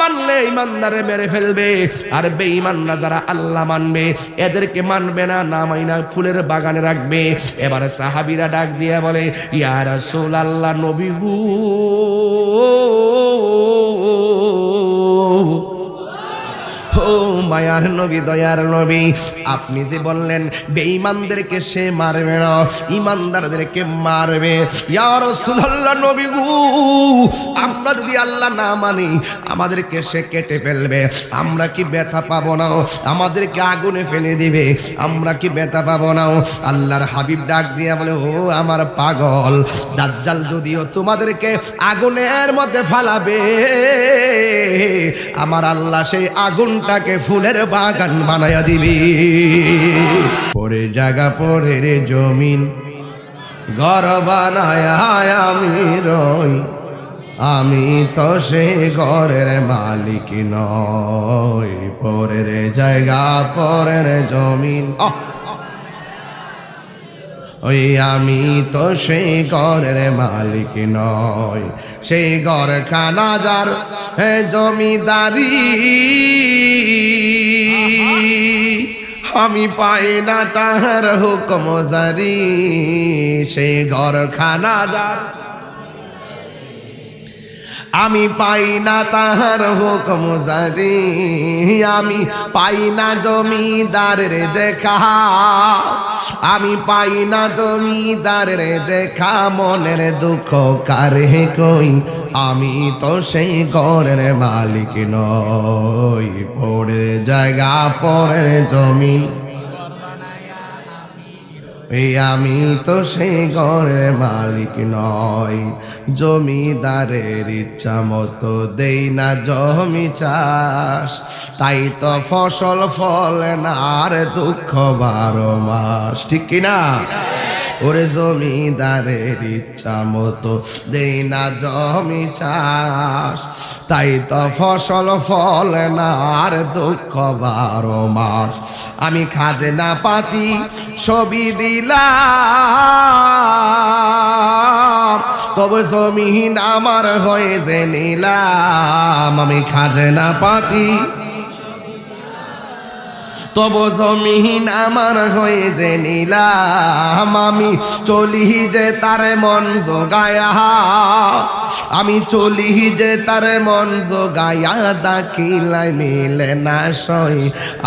মানলে ইমানদারে মেরে ফেলবে। আর বেঈমানরা যারা আল্লাহ মানবে, এদেরকে মানবে না না মাইনা ফুলের বাগানে রাখবে। এবারে সাহাবিরা ডাক দিয়ে বলে ইয়ার সোল আল্লাহ নবী গো। ও মায়ার নবী, দয়ার নবী, আপনি যে বললেন, বেঈমানদেরকে সে মারবে না ইমানদারদেরকে মারবে। ইয়া রাসূলুল্লাহ নবী গো, আমরা যদি আল্লাহ না মানি, আমাদেরকে সে কেটে ফেলবে। আমরা কি ব্যথা পাবো না? আমাদেরকে আগুনে ফেলে দিবে। আমরা কি ব্যথা পাবো না? আল্লাহর হাবিব ডাক দিয়া বলে, ও আমার পাগল, দাজ্জাল যদিও তোমাদেরকে আগুনের মধ্যে ফালাবে, আমার আল্লাহ সেই আগুনটাকে ফুলের বাগান বানাইয়া দিবি। পরে জায়গা, পরে রে জমিন, ঘর বানায় আমি রই। আমি তো সে ঘরের মালিক নই। পরের জায়গা, পরের জমিন! ওই আমি তো সেই ঘরের মালিক নয় সেই ঘর খানা যার, হে জমিদারি। আমি পাই না তাহার হুকম জারি। সেই ঘর খানা যার আমি পাই না তাহার হুকম জারি। আমি পাই না জমিদারের দেখা। আমি পাই না জমিদারের দেখা। মনের দুঃখ কারে কই? আমি তো সেই ঘরের মালিক নই। পড়ে জায়গা পরের জমিন। এই আমি তো সেই ঘরের মালিক নয় জমিদারের ইচ্ছা মতো দেই না জমি চাষ। তাই তো ফসল ফলে না আর দুঃখ বারো মাস। ঠিক কিনা? ওরে জমিদারের ইচ্ছা মতো দেই না জমি চাষ। তাই তো ফসল ফলে না আর দুঃখ বারো মাস। আমি খাজনা পাতি ছবি দিলাম, তবে জমিহীন আমার হয়ে যে নিলাম। আমি খাজে না পাতি তব জমিহীন আমার হয়ে যে নিলাম। আমি চলি যে তার মন জোগায়া। আমি চলি যে তার মন জোগায়া দাখিলাই মিলে না সই।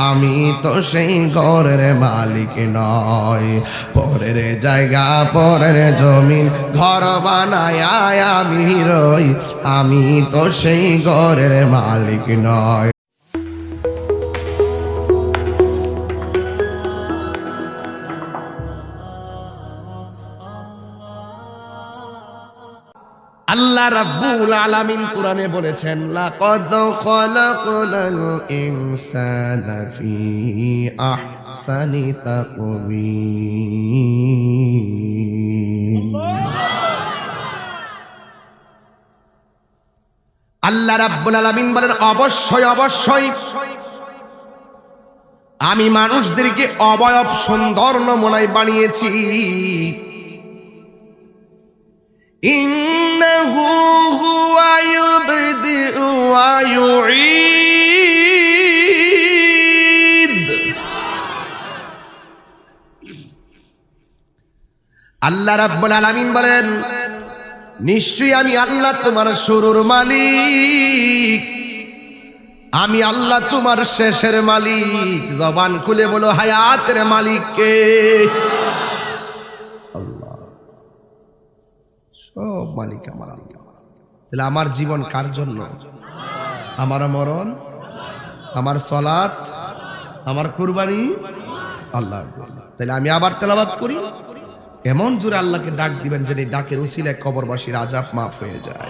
আমি তো সেই ঘরের মালিক নয় পরের জায়গা, পরের জমিন, ঘর বানায় আমি রই। আমি তো সেই ঘরের মালিক নয় আল্লাহ রাব্বুল আলামিন কোরআনে বলেছেন, লাকাদ খলাকনাল ইনসানা ফি আহসানি তাকওয়িম. আল্লাহ রাব্বুল আলামিন বলেন, অবশ্যই অবশ্যই আমি মানুষদেরকে অবয়ব সুন্দর নমুনায় বানিয়েছি। إنه هو يبدئ ويعيد আল্লাহ রাব্বুল আলামিন বলেন নিশ্চয়ই আমি আল্লাহ তোমার শুরুর মালিক আমি আল্লাহ তোমার শেষের মালিক জবান খুলে বলো হায়াতের মালিককে সব মালিক আমার তাহলে আমার জীবন কার জন্য? আমার মরণ? আমার সলাৎ? আমার কুরবানি? আল্লাহ তাহলে আমি আবার তেলাবাদ করি। এমন জোরে আল্লাহকে ডাক দিবেন যে এই ডাকের উসিলে কবরবাসীর আজাব মাফ হয়ে যায়।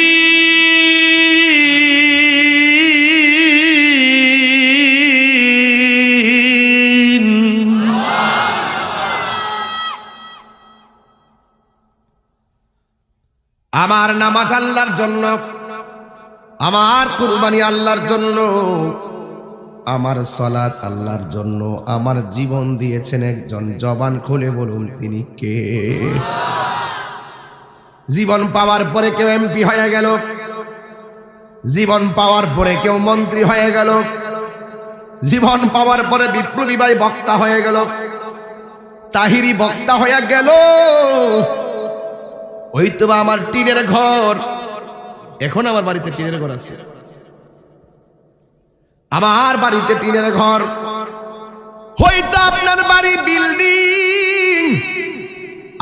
নামাজ আল্লাহর জন্য, আমার কুরবানি আল্লাহর জন্য, আমার সলাৎ আল্লাহর জন্য, আমার জীবন দিয়েছেন একজন জবান খুলে বলুন তিনি কে? জীবন পাওয়ার পরে কেউ এমপি হয়ে গেল, জীবন পাওয়ার পরে কেউ মন্ত্রী হয়ে গেল, জীবন পাওয়ার পরে বিপ্লবী ভাই বক্তা হয়ে গেল, তাহিরি বক্তা হয়ে গেল। ওই তো আমার টিনের ঘর। এখন আমার বাড়িতে টিনের ঘর আছে। আমার বাড়িতে টিনের ঘর। হয়তো আপনার বাড়ি বিল্ডিং,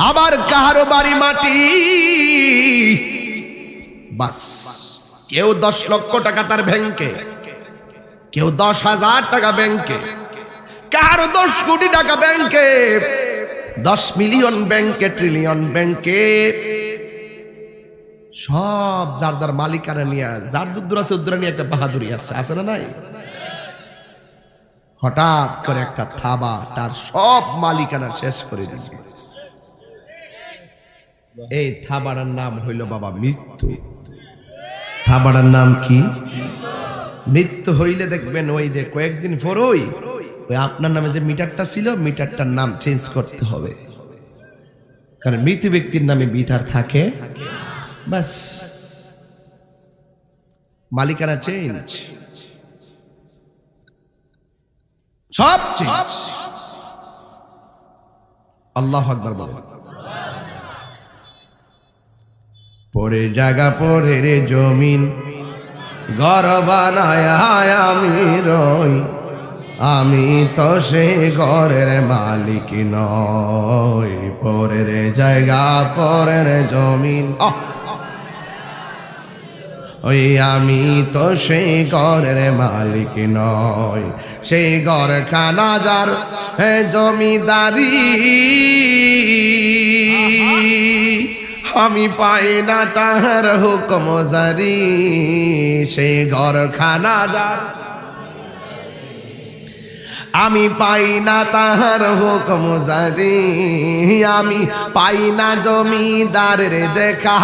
আবার কাহারো বাড়ি মাটি। বাস, কেউ দশ লক্ষ টাকা তার ব্যাংকে, কেউ দশ হাজার টাকা ব্যাংকে, কারও দশ কোটি টাকা ব্যাংকে। দশ মিলিয়ন ব্যাংকে ট্রিলিয়ন ব্যাংকে। সব যার যার মালিকানা নিয়ে, যার যুদ্ধ আছে উদ্দরা নিয়ে একটা বাহাদুরি আছে। আছে না নাই? হঠাৎ করে একটা থাবা তার সব মালিকানা শেষ করে দিল। এই থাবাটার নাম হইল বাবা মৃত্যু। থাবাটার নাম কি? মৃত্যু হইলে দেখবেন ওই যে কয়েকদিন পরই ওই আপনার নামে যে মিটারটা ছিল, মিটারটার নাম চেঞ্জ করতে হবে। কারণ মৃত ব্যক্তির নামে মিটার থাকে। বাস। মালিকানা চেঞ্জ সব চেঞ্জ আল্লাহ আকবর বলে পরে জায়গা পরে রে জমিন, ঘর বানায় আমি আমি তো সে ঘরের মালিক নই, পরের জায়গা, পরের জমিন! ওই আমি তো সেই ঘরের মালিক নয় সেই ঘর খানা যার হে জমিদারি আমি পাই না তাহার হুকম জারি সেই ঘর খানা যার আমি পাই না তাহার হুকম জারি। আমি পাই না জমিদারের দেখা।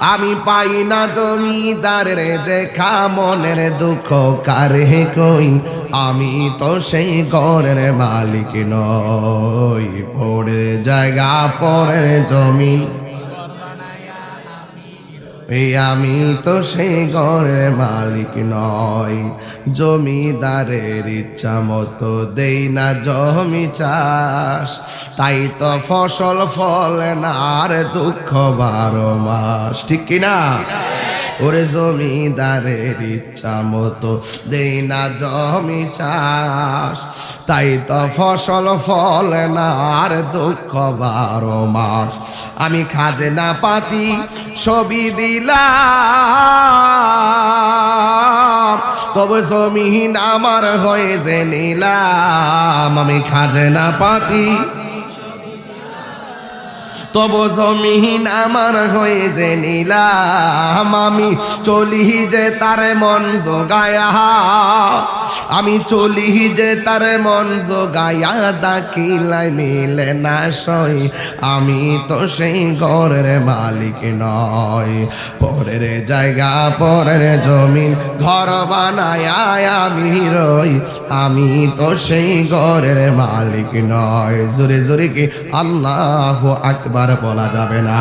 আমি পাই না জমিদারের দেখা। মনের দুঃখ কারে কই? আমি তো সেই ঘরের মালিক নই। পড়ে জায়গা, পরের জমিন। এই আমি তো সেই ঘরের মালিক নয় জমিদারের ইচ্ছা মতো দেই না জমি চাষ। তাই তো ফসল ফলে না আর দুঃখ বারো মাস। ঠিক কিনা? ওরে জমিদারের ইচ্ছা মতো দেই না জমি চাষ। তাই তো ফসল ফলে না আর দুঃখ বারো মাস। আমি খাজনা পাতি ছবি দিলাম, তবে জমিন আমার হয়ে যে নিলাম। আমি খাজনা পাতি তব জমিন আমার হয়ে যে নিলাম। আমি চলি যে তার মন জোগায়া। আমি চলি যে তার মন জোগায়া দাখিলাই মিলে না সই। আমি তো সেই ঘরের মালিক নয় পরের জায়গা, পরের জমিন, ঘর বানায় আমি রই। আমি তো সেই ঘরের মালিক নয় জোরে জোরে কি, আল্লাহ আকবার। বলা যাবে না।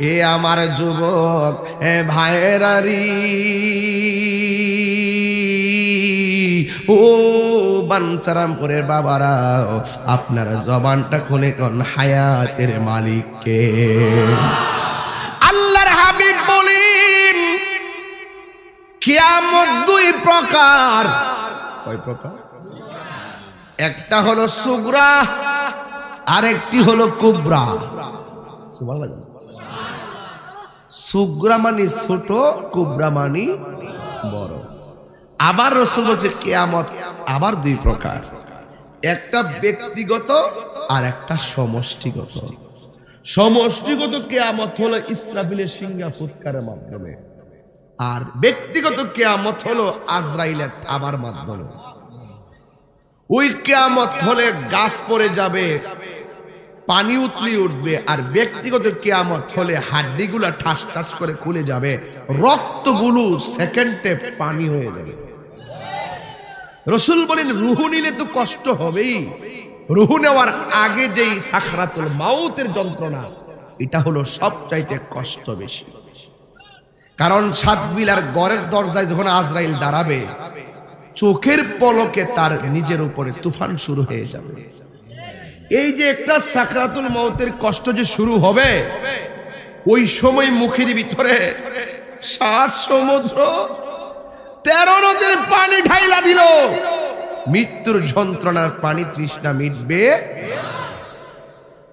এ আমার যুবক, এ ভাইয়েরারি ও বাঞ্চারামপুরের বাবারা, আপনার জবানটা খুলে কোন হায়াতের মালিককে। আল্লাহর হাবিব বলেন, কিয়ামত দুই প্রকার। কয় প্রকার? একটা হলো সুগরা আরেকটি হলো কুবরা। সুগ্রা মানে ছোট, কুবরা মানে বড়। আবার রসুল বলছে, কেয়ামত আবার দুই প্রকার। একটা ব্যক্তিগত আর একটা সমষ্টিগত। সমষ্টিগত কেয়ামত হলো ইসরাফিলের সিংহা ফুৎকারের মাধ্যমে। আর ব্যক্তিগত কেয়ামত হলো আজরাইলের থাবার মাধ্যমে। ওই কেয়ামত হলে গাছ পড়ে যাবে পানি উতলি উঠবে আর ব্যক্তিগত কেয়ামত হলে হাড্ডিগুলা ঠাস ঠাস করে খুলে যাবে। রক্তগুলো সেকেন্ডে পানি হয়ে যাবে। রসুল বলেন, রুহু নিলে তো কষ্ট হবেই। রুহু নেওয়ার আগে যেই সাখরাতুল মাউতের যন্ত্রণা, এটা হলো সবচাইতে কষ্ট বেশি। কারণ সাত বিলার গড়ের দরজায় যখন আজরাইল দাঁড়াবে, চোখের পলকে তার নিজের উপরে তুফান শুরু হয়ে যাবে। এই যে একটা সাকরাতুল মৌতের কষ্ট যে শুরু হবে, ওই সময় মুখের ভিতরে সাত সমুদ্র, তেরো নদীর পানি ঢাইলা দিল। মৃত্যুর যন্ত্রণার পানি তৃষ্ণা মিটবে।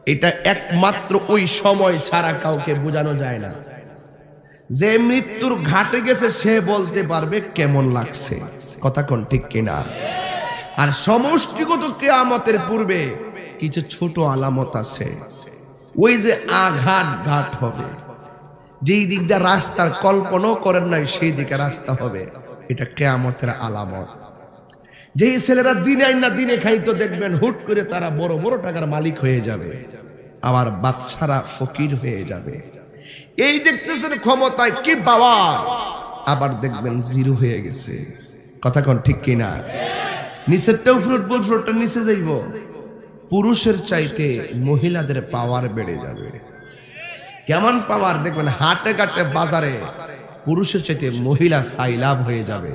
এটা একমাত্র ওই সময় ছাড়া কাউকে বোঝানো যায় না। যে মৃত্যুর ঘাটে গেছে, সে বলতে পারবে কেমন লাগছে। কথা কোন ঠিক কিনা? আর সমষ্টিগত কেয়ামতের পূর্বে কিছু ছোট আলামত আছে। ওই যে আঘাত ঘাট হবে। যেই দিক দিয়ে রাস্তার কল্পনাও করেন নাই, সেই দিকে রাস্তা হবে। এটা কেয়ামতের আলামত। যেই ছেলেরা দিনে না দিনে খাইতো, দেখবেন হুট করে তারা বড় বড় টাকার মালিক হয়ে যাবে। আবার বাচ্চারা ফকির হয়ে যাবে। এই দেখতেছেন ক্ষমতায় কি বাবা আবার দেখবেন জিরো হয়ে গেছে। কথা কোন ঠিক কিনা? নিচেরটাও ফ্রুট বল ফ্রুটটা নিচে যাইব। পুরুষের চাইতে মহিলাদের পাওয়ার বেড়ে যাবে। কেমন পাওয়ার দেখবেন হাটে ঘাটে বাজারে পুরুষের চাইতে মহিলা সাইলাভ হয়ে যাবে।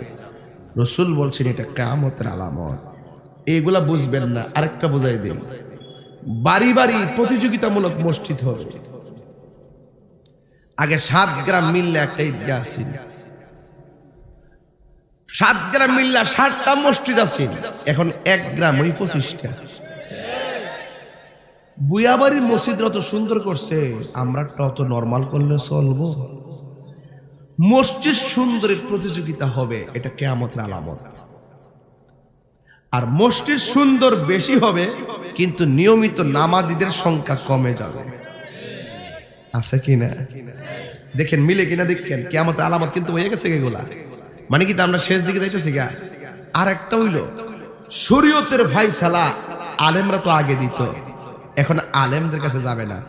রসুল বলছেন, এটা কেমতের আলামত। এগুলা বুঝবেন না। আরেকটা বোঝাই দিন বাড়ি বাড়ি প্রতিযোগিতামূলক মসজিদ হবে। আগে সাত গ্রাম মিললে একটা ঈদগাহ ছিল সাত গ্রাম মিললে ষাটটা মসজিদ আছে। এখন এক গ্রাম ওই পঁচিশটা। বুয়াবাড়ির মসজিদ অত সুন্দর করছে। আমরা অত নর্মাল করলে চলবো। মসজিদ সুন্দরের প্রতিযোগিতা হবে, এটা কেয়ামতের আলামত। আর মসজিদ সুন্দর বেশি হবে, কিন্তু নিয়মিত নামাজিদের সংখ্যা কমে যাবে। আছে কিনা দেখেন, মিলে কিনা দেখেন, কেয়ামতের আলামত কিন্তু হয়ে গেছে এগুলা। মানে কি আমরা শেষ দিকে যাইতেছি গা? আর একটা হইল, শরীয়তের ফাইসালা আলেমরা তো আগে দিত। এখন আলেমদের কাছে যাবে না।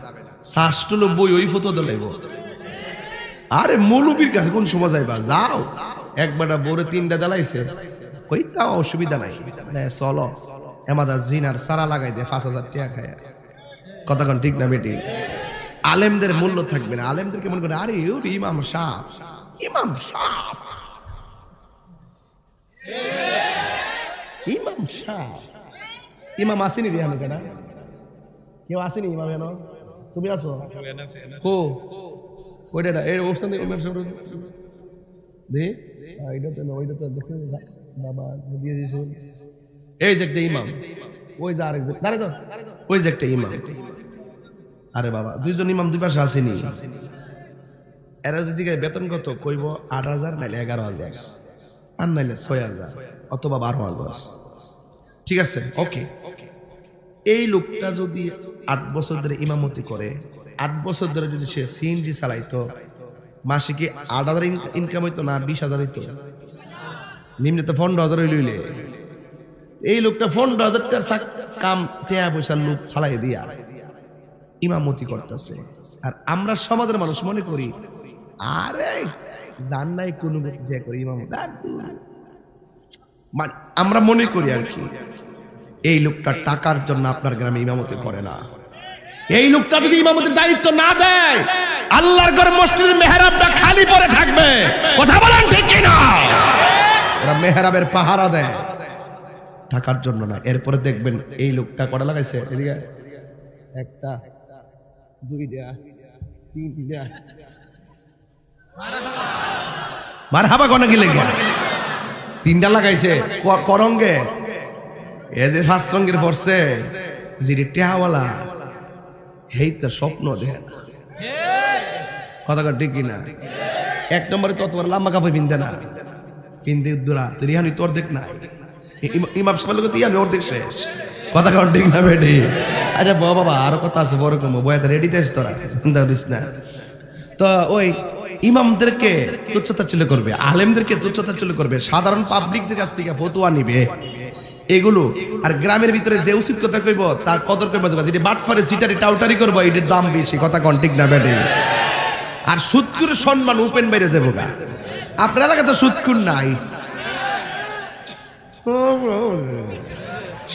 বই ওই ফটো দলাইব আরে মৌলবীর কাছে কোন সময় যাইবা? যাও। একবার বোরে তিনটা জ্বালাইছে। কই তাও অসুবিধা নাই। চলো। জিনার সারা লাগাই পাঁচ হাজার টাকা খায়। কোন ঠিক না বেটি? আলেমদের মূল্য থাকবে না। আলেমদেরকে মনে করে? আরে ওর ইমাম ইমাম সাহ। ইমাম সাহ। ইমাম আসেনি রে কেন? কেউ আসেনি ইমাম কেন তুমি আছো? কো? ওইটা না এই অবস্থান থেকে ইমাম সাহেব দে। এইটা তো ওইটা তো দেখে বাবা দিয়ে দিয়েছ। এই যে একটা ইমাম। ওই যে আরেকজন। দাঁড়ে তো। ওই যে একটা ইমাম। আরে বাবা দুইজন ইমাম দুই পাশে আসেনি। এরা যদি বেতন কত কইব আট হাজার নাইলে এগারো হাজার আর নাইলে ছয় হাজার অথবা বারো হাজার। ঠিক আছে? ওকে। এই লোকটা যদি আট বছর ধরে ইমামতি করে, আট বছর ধরে যদি সে সিএনজি চালাইতো মাসে আট হাজার ইনকাম হইতো না, বিশ হাজার হইতো? নিম্নে তো পনেরো হাজার হইলে এই লোকটা পনেরো হাজার কাম টেয়া পয়সার লোক ফালাই দিয়া ইমামতি করতেছে। আর আমরা সমাজের মানুষ মনে করি, আরে, জান নাই কোনো দিয়ে করি মানে আমরা মনে করি আর কি। এই লোকটা টাকার জন্য আপনার গ্রামে ইমামতি করে না। এই লোকটা যদি ইমামতির দায়িত্ব না দেয়, আল্লাহর ঘর মসজিদের মেহরাবটা খালি পড়ে থাকবে। কথা বলেন ঠিক কিনা? ওরা মেহরাবের পাহারা দেয়। টাকার জন্য না, এরপরে দেখবেন এই লোকটা কটা লাগাইছে? এদিকে একটা দুইটা তিনটা মার হাবা কনা গেলে তিনটা লাগাইছে। করঙ্গে। যে ফার্স্ট যিনি টেহাওয়ালা হেই স্বপ্ন দেখে না। কথা ঠিক কিনা? এক নম্বরে তো তোমার লাম্বা কাপড় পিনতে না। পিনতে উদ্দুরা তোর দেখ না ইম- ইমাম আমি ওর কথা কর ঠিক না বেটি? আচ্ছা ব বাবা, আরও কথা আছে, বড় কম বয়াতে রেডি তোরা? চিন্তা করিস না। তো ওই ইমামদেরকে তুচ্ছতাচ্ছিল্য করবে, আলেমদেরকে তুচ্ছতাচ্ছিল্য করবে, সাধারণ পাবলিকদের কাছ থেকে ফতুয়া নিবে। এগুলো আর গ্রামের ভিতরে যে উচিত কথা কইব, তার কদর করব যেটা বাটফারে সিটারি টাউটারি করব, এটার দাম বেশি। কথা কন ঠিক না, বেটে? আর সুৎকুর সম্মান উপেন বাইরে যাব গা। আপনার এলাকা তো সুৎকুর নাই।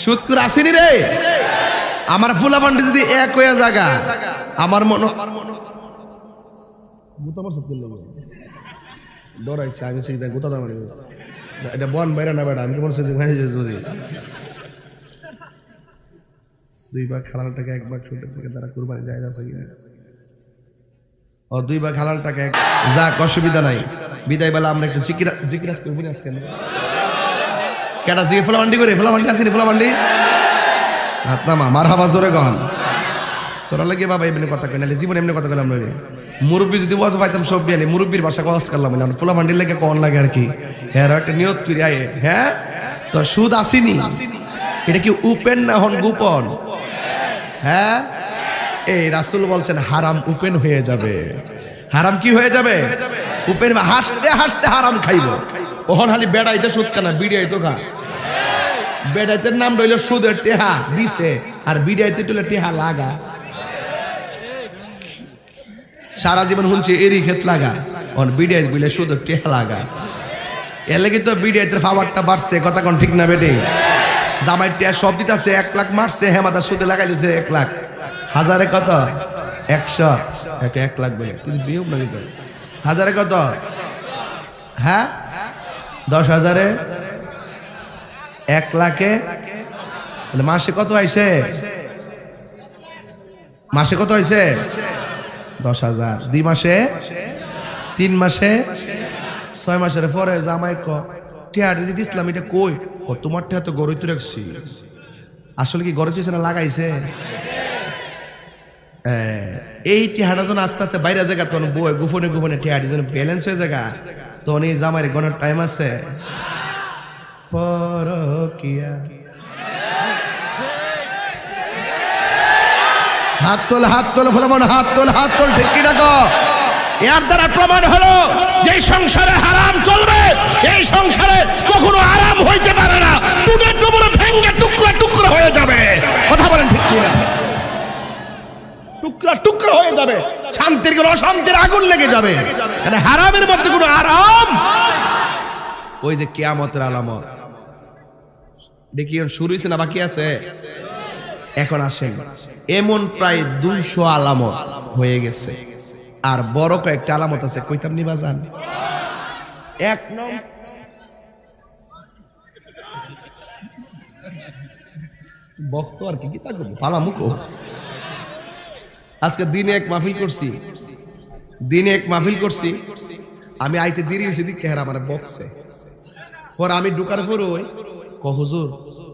সুৎকুর আসেনি রে। আমার ফুলাবান্ডি যদি এক হয়ে জাগা, আমার মন ডরাইছে, আমি সেই গোতা দাম এটা বন বাইরে না বেড়া আমি সে ভাই বুঝি দুই ভাগ হালাল টাকা এক ভাগ সুদের তারা কুরবানি যায় আছে কিনা ও, দুই ভাগ এক যাক, অসুবিধা নাই। বিদায় বেলা আমরা একটু জিকিরা জিকিরাজ করব না আজকে কেটা জিকে ফোলামান্ডি করে ফোলামান্ডি আসেনি হাত নামা মার জোরে গহন তোরা লাগে বাবা এমনি কথা কই নালে জীবন এমনি কথা কইলাম নইলে মুরব্বী যদি ওয়াজ পাইতাম সব বিয়ালি, মুরব্বীর ভাষা ওয়াজ করলাম না ফুলা মান্ডির লেগে কন লাগে আর কি। হ্যাঁ একটা নিয়ত করি, আয়ে হ্যাঁ? তো সুদ আসিনি? এটা কি উপেন না হন গোপন? হ্যাঁ? এই রাসূল বলছেন, হারাম উপেন হয়ে যাবে। হারাম কি হয়ে যাবে? উপেন হাসতে হাসতে হারাম খাইব। ওহন খালি বেড়াইতে সুদ কানা বিড়াইতো খা। বেড়াইতের নাম রইল সুদের টেহা, দিছে। আর বিড়াইতে টুলে টেহা লাগা। সারা জীবন শুনছি এরি ক্ষেত লাগা। অন বিড়াই বলে সুদের টেহা লাগা। এর লাগি তো বিড়াইতের পাওয়ারটা বাড়ছে, কথা কোন ঠিক না বেটে? জামাই টেহা সব দিতেছে, এক লাখ মারছে হেমাদা সুদে লাগাই দিছে এক লাখ। হাজারে কত? একশো। এক এক লাখ বলে। তুই বিয়োগ না দিতে। হাজারে কত? হ্যাঁ? দশ হাজারে? এক লাখে? তাহলে মাসে কত আইছে মাসে কত হয়েছে দশ হাজার। দুই মাসে? তিন মাসে? ছয় মাসের পরে জামাই ক টিয়ার দিদি ইসলাম, এটা কই? ক তোমার টিয়া তো গড়ইতে রাখছি। আসলে কি গড়ে না, লাগাইছে? এই টিহাটা যখন আস্তে আস্তে বাইরে জায়গা, তখন বই গোপনে গোপনে টিহাটি যখন ব্যালেন্স হয়ে জায়গা, তখন এই জামাইয়ের গণের টাইম আছে। পরকিয়া। হাত তোল হাত তোল ফলামন হাত তোল হাত তোল, ঠিক কি? ডাকো এর দ্বারা প্রমাণ হলো যে সংসারে হারাম চলবে, এই সংসারে কখনো আরাম হইতে পারে না। টুকে টুমুরে ভেঙ্গে টুকরা টুকরা হয়ে যাবে। কথা বলেন ঠিক কিনা? টুকরা টুকরা হয়ে যাবে। শান্তির কোনো অশান্তির আগুন লেগে যাবে। মানে হারামের মধ্যে কোনো আরাম। ওই যে কেয়ামতের আলামত। দেখি, শুরু হয়েছে না বাকি আছে? এখন আসেন। এমন প্রায় দুইশো আলামত হয়ে গেছে। আর বড় কয়েকটা আলামত আছে কইতাম নিবা যান এক নং বক্ত আর কি তা করব? পালামুকো আজকে দিনে এক মাহফিল করছি। দিনে এক মাহফিল করছি। আমি আইতে দেরি হয়েছে দিক কেহারা আমার বক্সে। পর আমি ঢুকার পর ওই ক হুজুর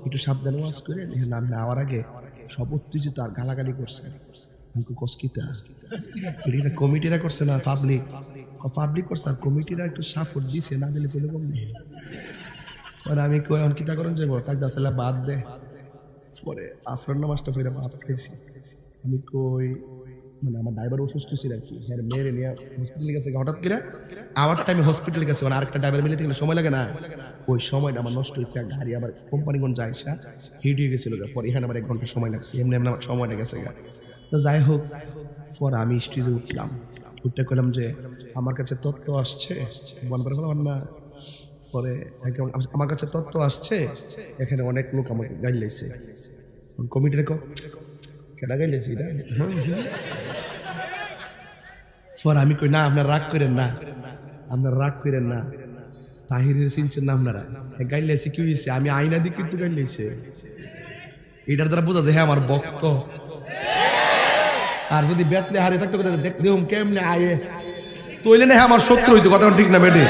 একটু সাবধান ওয়াজ করে না আমি আওয়ার আগে সব উত্তেজিত আর গালাগালি করছে। আমাকে কসকিতা এটা কমিটিরা করছে না পাবলিক পাবলিক করছে আর কমিটিরা একটু সাপোর্ট দিছে না দিলে পেলে কম নেই পরে আমি কই অঙ্কিতা কিতা করেন যাব তাক দাসেলা বাদ দে। পরে আসর নামাজটা ফিরে বাদ খাইছি। আমি কই মানে আমার ড্রাইভার অসুস্থ ছিল আর কি। হ্যাঁ মেয়েরে নিয়ে হসপিটালে গেছে। হঠাৎ করে আবার টাইমে হসপিটালে গেছে। মানে আরেকটা ড্রাইভার মিলিতে গেলে সময় লাগে না। ওই সময়টা আমার নষ্ট হয়েছে। গাড়ি আবার কোম্পানিগঞ্জ যাইসা হিট হয়ে গেছিল। পরে এখানে আবার এক ঘণ্টা সময় লাগছে। এমনি এমনি আমার সময়টা গেছে তো যাই হোক পরে আমি স্টেজে উঠলাম। উঠতে করলাম যে আমার কাছে তত্ত্ব আসছে। বলবার বললাম না পরে আমার কাছে তত্ত্ব আসছে। এখানে অনেক লোক আমাকে গাড়ি লাইছে। কমিটির কো কেডা গাড়ি লাইছে এটা? হ্যাঁ, হ্যাঁ। পর আমি কই, না, আপনার রাগ করেন না। আপনার রাগ করেন না। তাহিরের চিনছেন না আপনারা? হ্যাঁ গাড়ি কি হয়েছে আমি আইনা দিকে কিন্তু গাড়ি লাইছে। এটার দ্বারা বোঝা যায় হ্যাঁ আমার ভক্ত। আর যদি বেতলে হারে থাকতো দেখুম কেমনে আয়ে। তৈলে না হ্যাঁ আমার শত্রু হইতো, কথা ঠিক না, বেটে।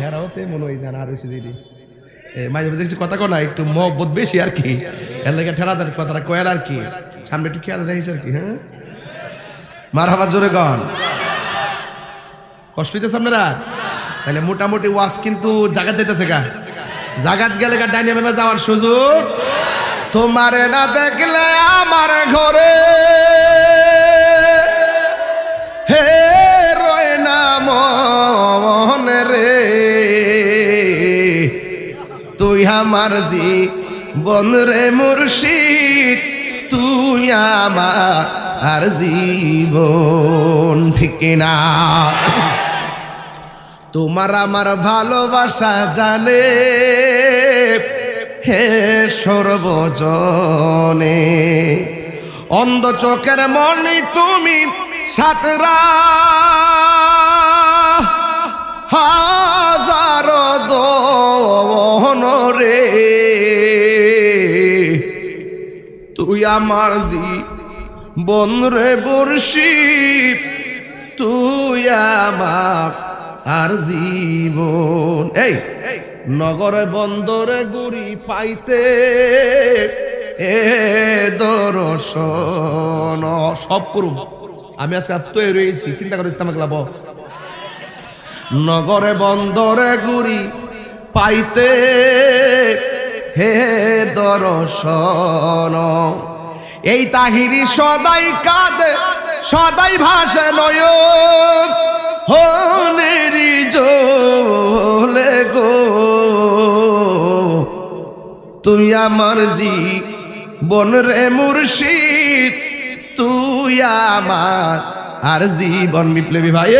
হেরাও তে মনে হয় জানা আর হয়েছে যেটি। মাঝে মাঝে কিছু কথা কো না, একটু মহব্বত বেশি আর কি। এর লাগে ঠেলাদার কথাটা কয়াল আর কি। সামনে একটু খেয়াল রাখিস আর কি হ্যাঁ? মার হাবার জোরে গন। কষ্ট হইতেছে আপনারা? তাহলে মোটামুটি ওয়াজ কিন্তু জাগাত যাইতেছে গা। জাগাত গেলে গা ডাইনামে যাওয়ার সুযোগ। তোমারে না দেখলে আমার ঘরে হে রয় না মন রে। তুই আমার জি বন রে মুর্শিদ। তুই আমার জীবন, ঠিক না তোমার আমার ভালোবাসা জানে হে সর্বজনে। অন্ধ চোখের মনে তুমি সাতরা। হাজারো তুই আমার জি বন রে বর্ষি তুই আমার আর জীবন। এই, নগরে বন্দরে গুড়ি পাইতে এ দর্শন। সব করুম আমি আজকে তৈরি রয়েছি চিন্তা করিস আমাকে লাভ নগরে বন্দরে গুড়ি পাইতে হে দর্শন। এই তাহিরি সদাই কাঁদে, সদাই ভাসে নয় হনেরি জলে গো। তুই আমার জি বন রে মুর্শিদ, তুই আমার আর জীবন বিপ্লবী ভাই